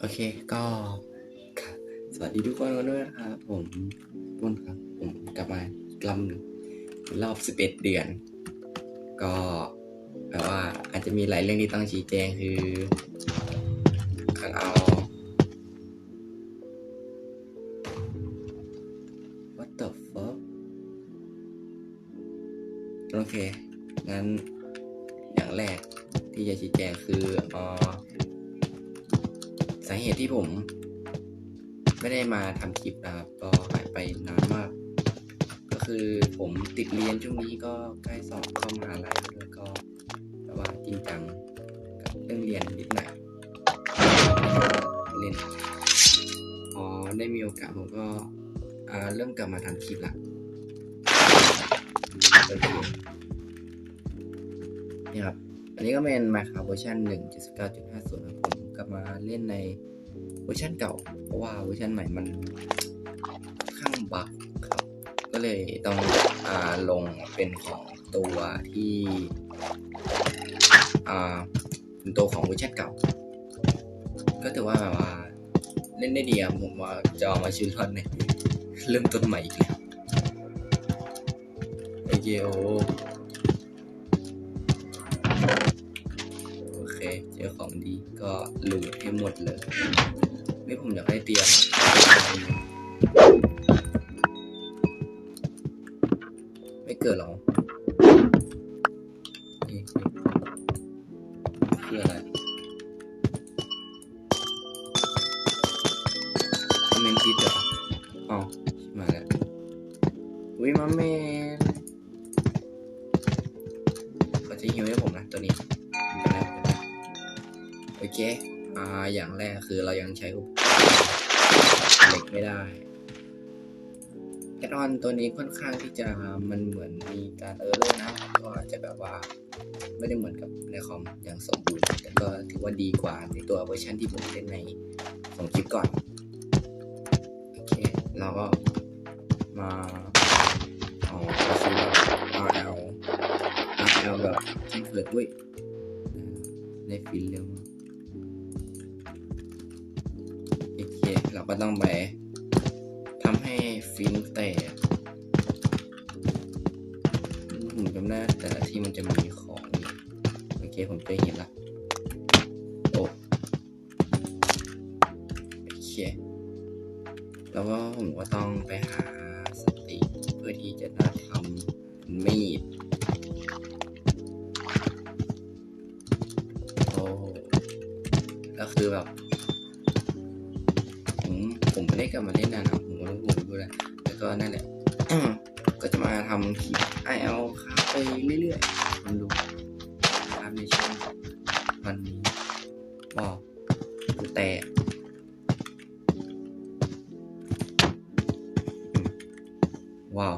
โอเคก็สวัสดีทุกคนกันด้วยนะครับผมต้นครับ ผมกลับมาอีกลำหนึ่งรอบ11เดือน ก็แปลว่าอาจจะมีหลายเรื่องที่ต้องชี้แจงคือขังเอา what the fuck โอเค โอกาสผมก็เริ่มกลับมาทำคลิปละนี่ครับ อันนี้ก็เป็น Minecraft เวอร์ชัน1.19.50ครับผมกลับมาเล่นในเวอร์ชันเก่า เพราะว่าเวอร์ชันใหม่มันข้างบักครับ ก็เลยต้องอลงเป็นของตัวที่เป็นตัวของเวอร์ชันเก่า ก็ถือว่าแบบว่า ล่นได้ดีอะผมว่าจะเอามาชื่อทอนเนี่ยเริ่มต้นใหม่อีกแล้วไอเกโอโอเคเจอของดีก็ลูดให้หมดเลยไม่ผมอยากได้เตียงไม่เกิดหรอ อ่าอย่างแรกคือเรายังใช้อุปกรณ์เหล็กไม่ได้แอดออนตัวนี้ค่อนข้างที่จะมันเหมือนมีการเออร์เลอร์นะก็อาจจะแบบว่าไม่ได้เหมือนกับในคอมอย่างสมบูรณ์แต่ก็ถือว่าดีกว่าในตัวเวอร์ชันที่ผมเล่นในสองคลิปก่อนโอเคเราก็มาเอาก็คือ RL RL แบบแจ้งเกิดด้วยได้ฟินเร็วมาก ก็ต้องไปทำให้ฟินแตกผมจำได้แต่ละที่มันจะมีของอยู่โอเคผมเคยเห็นละโอ้โอเคแล้วก็ผมก็ต้องไปหาสติเพื่อที่จะได้ทำมีด ว้าว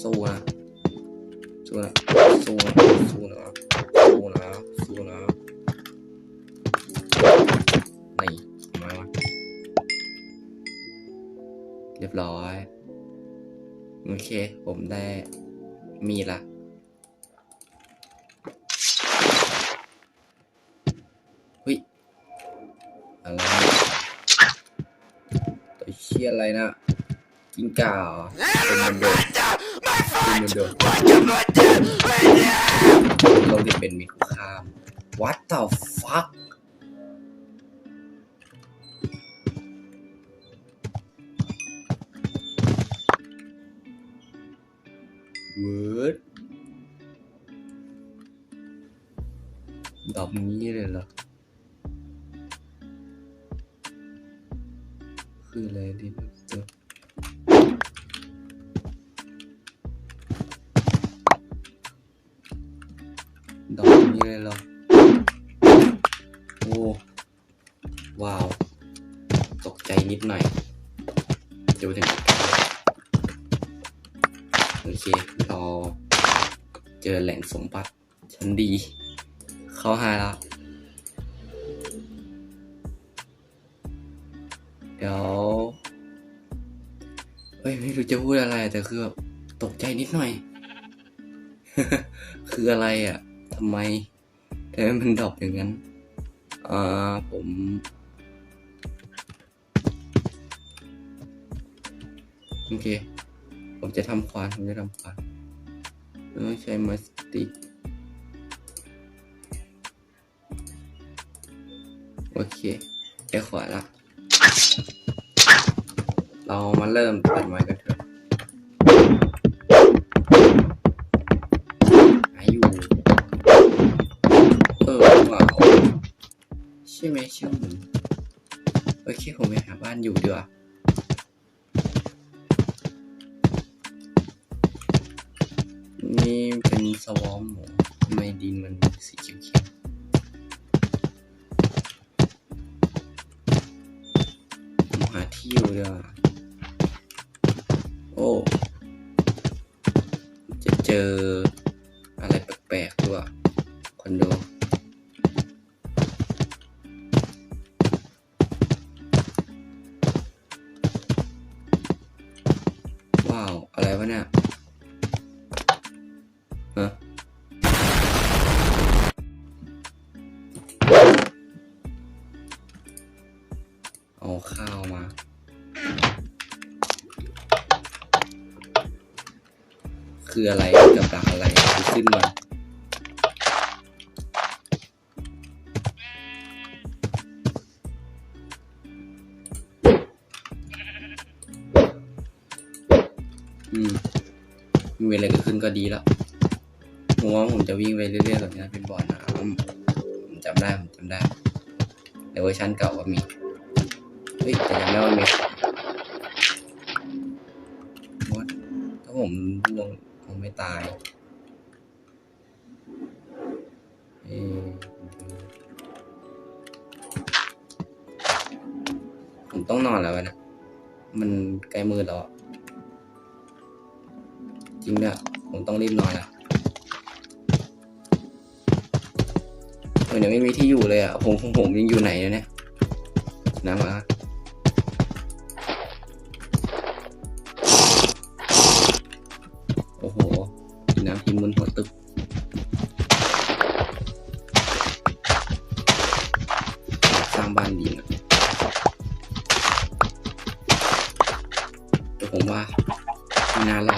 สู้นะสู้นะสู้นะสู้นะสู้นะสู้นะนี่มาวะเรียบร้อย โอเค ผมได้มีละ อะไรนะกินก่าเหรอเป็นมันโดเป็นมันโดเราจะเป็นมีคุกคาม What the fuck เวิร์ดดอกนี้เลยเหรอ คืออะไรดิเจอดอกนี้เลยเหรอ โอ้ ว้าว ตกใจนิดหน่อยจะไปถึงโอเค เราเจอแหล่งสมบัติชั้นดี เข้าหาแล้ว เดี๋ยวเฮ้ยไม่รู้จะพูดอะไร แต่คือแบบตกใจนิดหน่อย คืออะไรอะทำไมเอ้ยมันดรอปอย่างนั้นอ่าผมโอเค ผมจะทำควาน ผมจะทำควานต้องใช้มาสติกโอเคได้ขวานละ เรามาเริ่มตัดไม้กันเถอะหาอยู่เออว้าวใช่ไหมใช่ไหมโอเคผมไปหาบ้านอยู่ดีกว่านี่เป็นสวอมหรอทำไมดินมันสีเขียวๆผมหาที่อยู่ดีกว่า จะเจออะไรแปลกๆด้วยคนดูว้าว อะไรวะเนี่ย คืออะไรกับดักอะไรขึ้นมาอืมมีอะไรเกิดขึ้นก็ดีแล้วผมว่าผมจะวิ่งไปเรื่อยๆแบบนี้เป็นบ่อน้ำผมจำได้ผมจำได้ในเวอร์ชันเก่าก็มีเฮ้ยแต่ยังไม่ว่ามีว่าถ้าผมลง คงไม่ตายเอ๊ะผมต้องนอนแล้วนะ มันใกล้มืดแล้ว จริงเนี่ยผมต้องรีบนอนแล้วเออเนี่ยไม่มีที่อยู่เลยอะ ผมผมผมยังอยู่ไหนเนี่ยน้ำมา โอ้โหน้ำพิมพ์บนหัวตึกสร้างบ้านดีนะแต่ผมว่าไม่นานแล้ว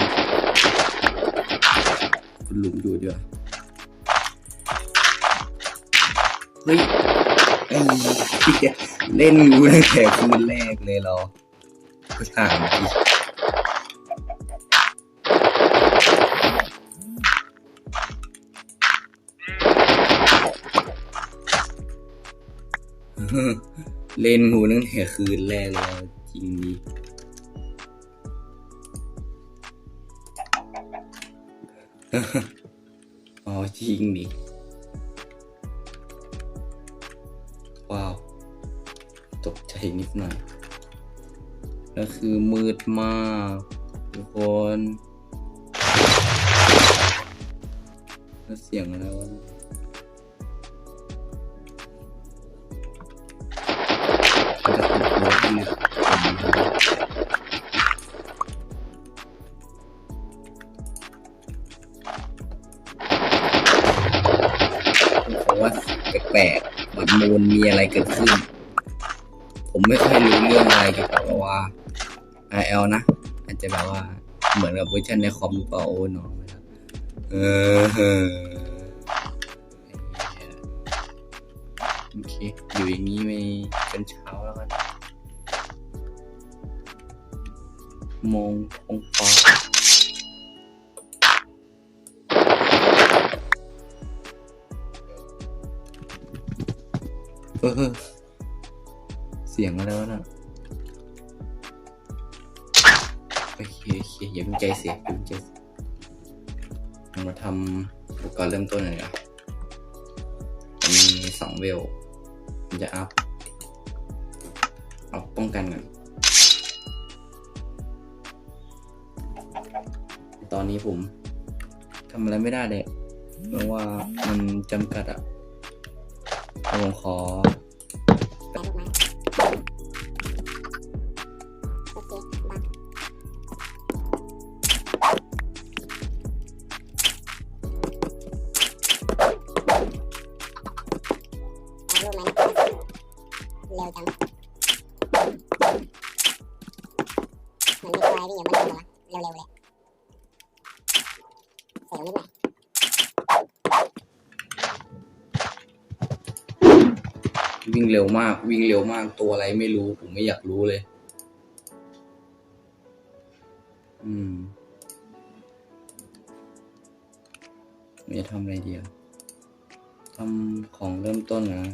คุณหลุมอยู่ดีกว่าเฮ้ยไอ้เฮ้ยเล่นงูตั้งแต่คืนแรกเลยเราถามจ เล่นงูตั้งแต่คืนแรกเลยเราจริงดีอ๋อจริงดิว้าว ตกใจนิดหน่อยแล้วคือมืดมากทุกคนแล้วเสียงอะไรวะ ว่าแปลกๆมันมูลมีอะไรเกิดขึ้น ผมไม่ค่อยรู้เรื่องอะไรเกี่ยวกับแบบว่า IL นะอาจจะแบบว่าเหมือนกับเวอร์ชันในคอมหรือเปล่าโอ้น้องนะครับเออเออโอเค อยู่อย่างนี้ไปจนเช้าแล้วกันมององฟ้า ออเสียงอะไรวะน่ะโอเคโอเคอย่าเพิ่งใจเสียอย่าเพิ่งใจเรามาทำอุปกรณ์เริ่มต้นหน่อยนะมีสองเวลผมจะอัพเอาป้องกันก่อนตอนนี้ผมทำอะไรไม่ได้เลยเพราะว่ามันจำกัดอะ ผมขอเร็วจังมันมีตัวอะไรวิ่งอยู่บนหัวเร็วๆเลยเสียวนิดหน่อย วิ่งเร็วมาก วิ่งเร็วมากตัวอะไรไม่รู้ ผมไม่อยากรู้เลย อืมจะทำอะไรดีอะทำของเริ่มต้นนะ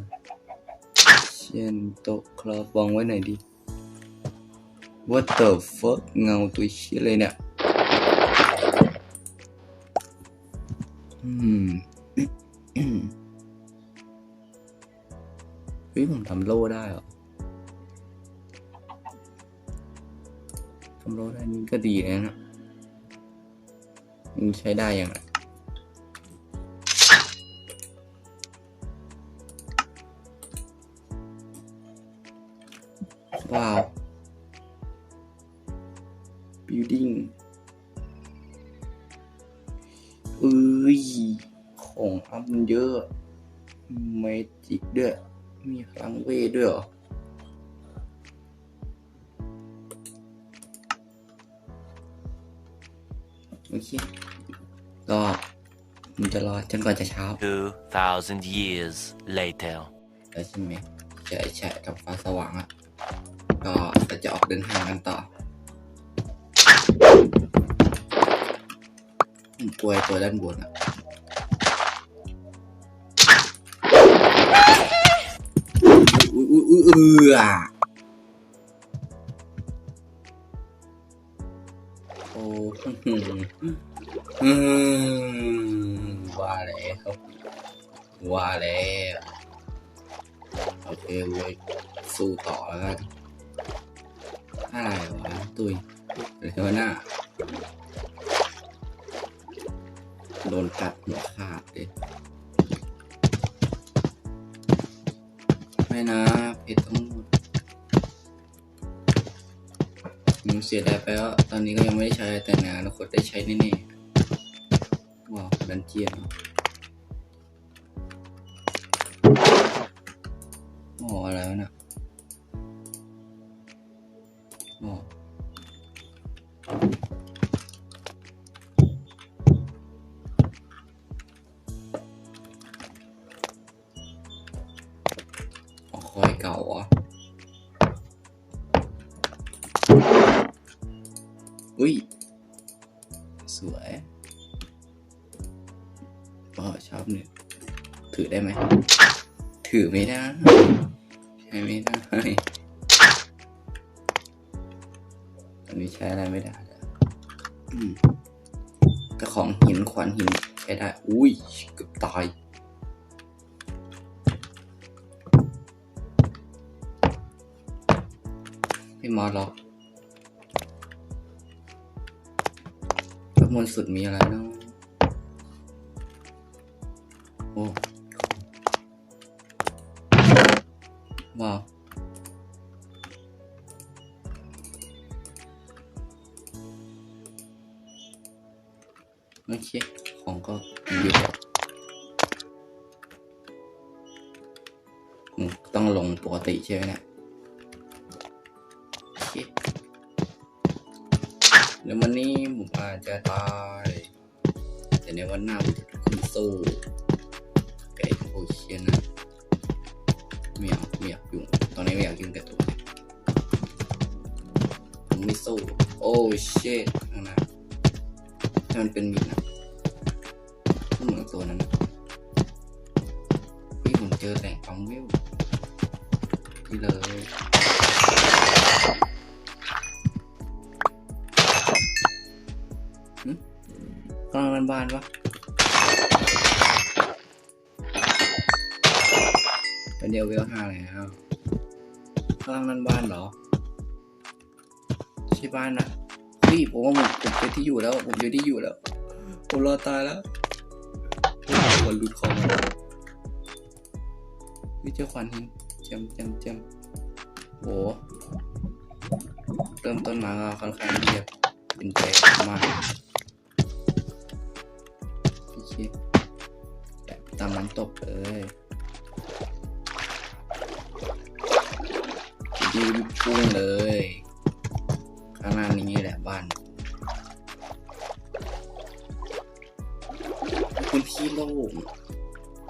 เช่นโต๊ะครอบวางไว้ไหนดี What the fuck เงาตัวเชี่ยเลยเนี่ย อืม เฮ้ยผมทำโล่ได้เหรอทำโล่ได้นี่ก็ดีนะนะมันใช้ได้ยังไง โอเค ก็มันจะรอจนกว่าจะเช้า 2,000 years later. แล้วใช่ไหมใช่ใช่กับฟ้าสว่างอะก็เราจะออกเดินทางกันต่อผมกลัวไอ้ตัวด้านบนอะอุ้ยอุ้ยอุ้ยอุ้ยเออ ว่าแล้วว่าแล้วโอเคเว้ยสู้ต่อแล้วกันอะไรวะตุยหรือว่าหน้าโดนกัดหัวขาดเลยไม่นะเพชรทั้งหมด เสียดายไปแล้วตอนนี้ก็ยังไม่ได้ใช้แต่ในอนาคตได้ใช้แน่ๆว้าวดันเจียนเหรอหมออะไรวะน่ะหมอหอคอยเก่าเห อุ้ย สวยก็ชอบเนี่ยถือได้ไหม ถือไม่ได้ ใช้ไม่ได้อันนี้ใช้อะไรไม่ได้แต่ของหินขวานหินใช้ได้ อุ้ยเกือบตาย มีอะไรเนาะโอ้ว้าวโอเค ของก็เยอะต้องลงปกติใช่ไหมเนี่ย จจะตาย แต่ในวันหน้าผมจะขึ้นสู้ไอ้โอเชียนะไม่อยากไม่อยากยุ่งตอนนี้ไม่อยากยุ่งกับตัวเนี่ยผมไม่สู้โอ้เชดข้างหน้าถ้ามันเป็นมิดนะก็เหมือนตัวนั้นนะพี่ผมเจอแต่งปั๊มวิวที่เลย กำลังบานวะเป็นเดียวเวลห้าแล้วกำลังนันบ้านเหรอใช่บ้านนะเฮ้ยผมว่าผมผมเจอที่อยู่แล้ว ผมเจอที่อยู่แล้ว ผมรอตายแล้ววันหลุดคอมาวิเจ้าขวัญหินเจมเจมเจมโอ้เริ่มต้นมาค่อนข้างที่จะเป็นใจมาก น้ำตกเลยยืนพุ่งเลย ข้างหน้านี้แหละบ้านพื้นที่โล่ง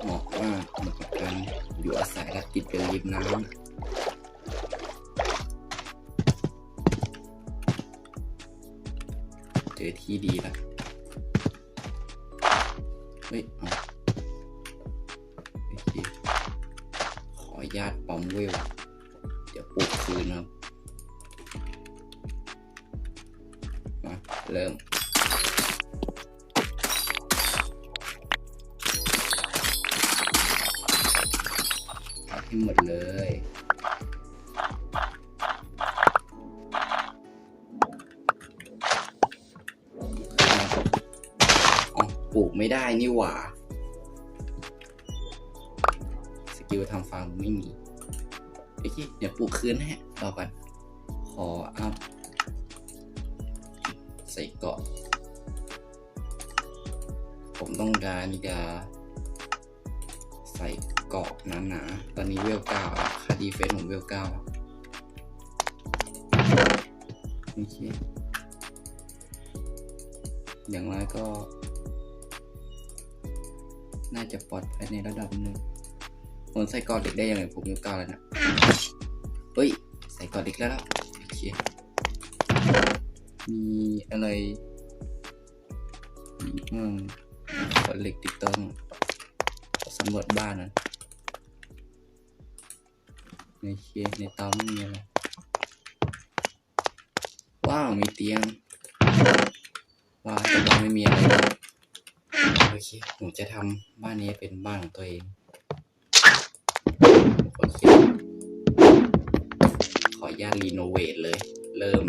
เหมาะมากเหมาะกับการอยู่อาศัยและติดเป็นริมน้ำเจอที่ดีละเฮ้ย ออนุญาตปอมเวล เดี๋ยวปลูกคืนครับ มา เริ่มให้หมดเลยปลูกไม่ได้นี่หว่า ฟาร์มไม่มีโอเคเดี๋ยวปลูกคืนให้รอก่อนขออัพใส่เกาะ ผมต้องการที่จะใส่เกาะหนาๆตอนนี้เวลเก้าวค่าดีเฟนส์ผมเวลเก้าโอเคอย่างไรก็ น่าจะปลอดภัยในระดับหนึ่ง ผมใส่เกาะเด็กได้ยังไงผมเวลเก้าแล้วนะเฮ้ยใส่เกาะเด็กแล้วล่ะโอเคมีอะไรอีกบ้างขอเหล็กติดต้องขอสำรวจบ้านนะในเคในเตาไม่มีอะไรว้าวมีเตียงว้าวแต่บ้านไม่มีอะไรเลยโอเคผมจะทำบ้านนี้เป็นบ้านของตัวเอง ออนุญาตรีโนเวทเลย เริ่ม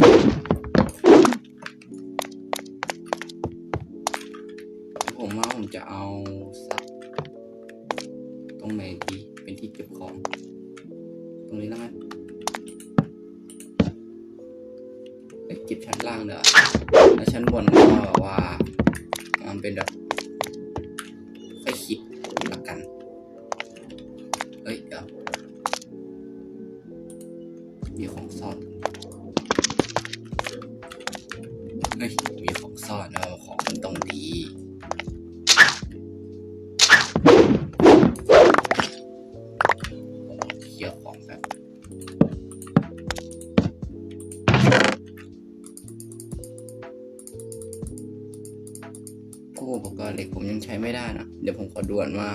ด่วนว่า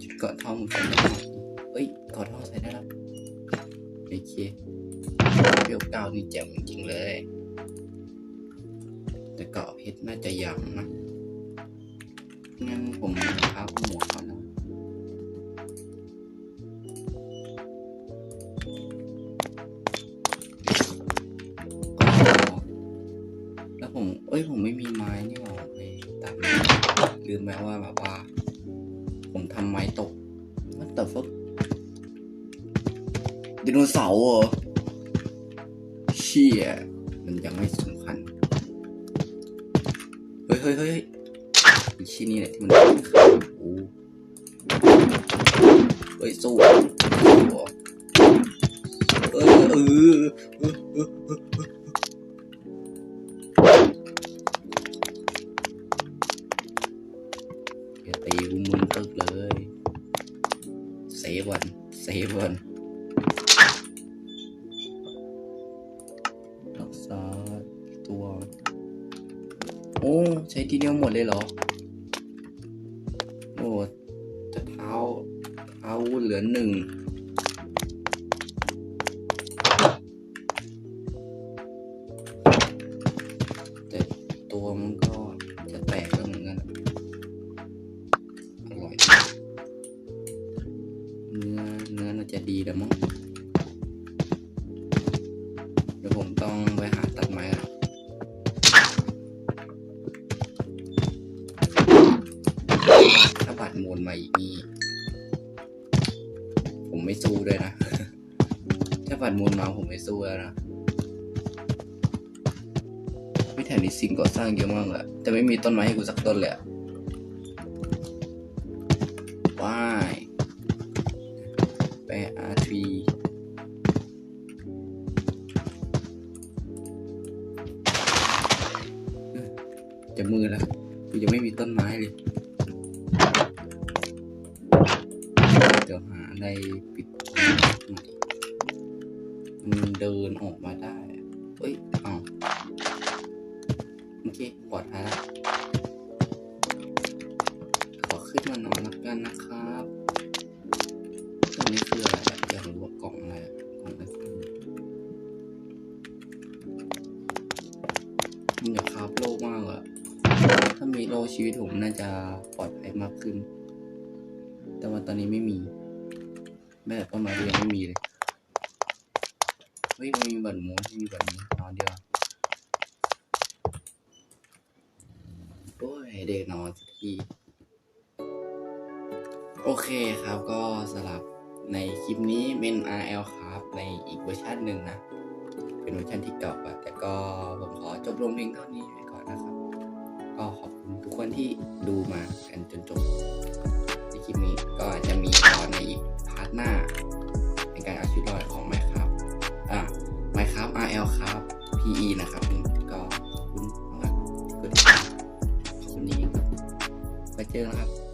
ชุดเกาะท่อมเอ้ยเกาะท่อใส่ได้แล้วโอเคเบลเก้านี่แจ๋วจริงเลย แต่เกาะเพชรน่าจะยังนะงั้นผมพับหมวกก่อนนะแล้วผม เอ้ย ผมไม่มีไม้นี่หว่าไปตัดลืมไปว่าแบบว่า โนเสาร์เหรอเชี่ยมันยังไม่สำคัญ เฮ้ยเฮ้ยเฮ้ยชิ้นนี้แหละที่มันขึ้นขาโอ้เฮ้ยสู้สู้เหรอเออ เดียวหมดเลยเหรอ โอ้จะเท้าเท้าเหลือหนึ่งแต่ตัวมันก็จะแตกแล้วเหมือนกัน อร่อย เนื้อเนื้อน่าจะดีแล้วมั้ง มูลมาผมไม่สู้แล้วนะวิแถวนี้สิ่งก่อสร้างเยอะมากเลยจะไม่มีต้นไม้ให้กูสักต้นเลยว้ายไปอาร์ทีจะมือแล้วกูยังไม่มีต้นไม้เลยจะหาอะไรปิด มันเดินออกมาได้ เฮ้ยเอาโอเคปลอดภัยแล้วขอขึ้นมานอนแล้วกันนะครับตรงนี้คืออะไรอะอยากรู้ว่ากล่องอะไรกล่องอะไรมันอยากคราบโลกมากอะถ้ามีโลชีวิตผมน่าจะปลอดภัยมากขึ้น แต่ว่าตอนนี้ไม่มีแม่ต้นไม้ก็ยังไม่มีเลย เฮ้ยมันมีบัตรหมูไม่มีบัตรหมูนอนเดียวโอ้ยเด็กนอนสักทีโอเคครับก็สลับในคลิปนี้เป็น RL ครับในอีกเวอร์ชันหนึ่งนะ เป็นเวอร์ชันที่เก่าอะแต่ก็ผมขอจบลงเพียงเท่านี้ไปก่อนนะครับ ก็ขอบคุณทุกคนที่ดูมากันจนจบในคลิปนี้ก็อาจจะมีตอนในอีกพาร์ทหน้า ในการเอาชีวิตรอดของ Minecraft อ่า Minecraft RL ครับ PE นะครับก็ขอบคุณมากๆกดติดตามขอบคุณนี้ไปเจอแล้วครับ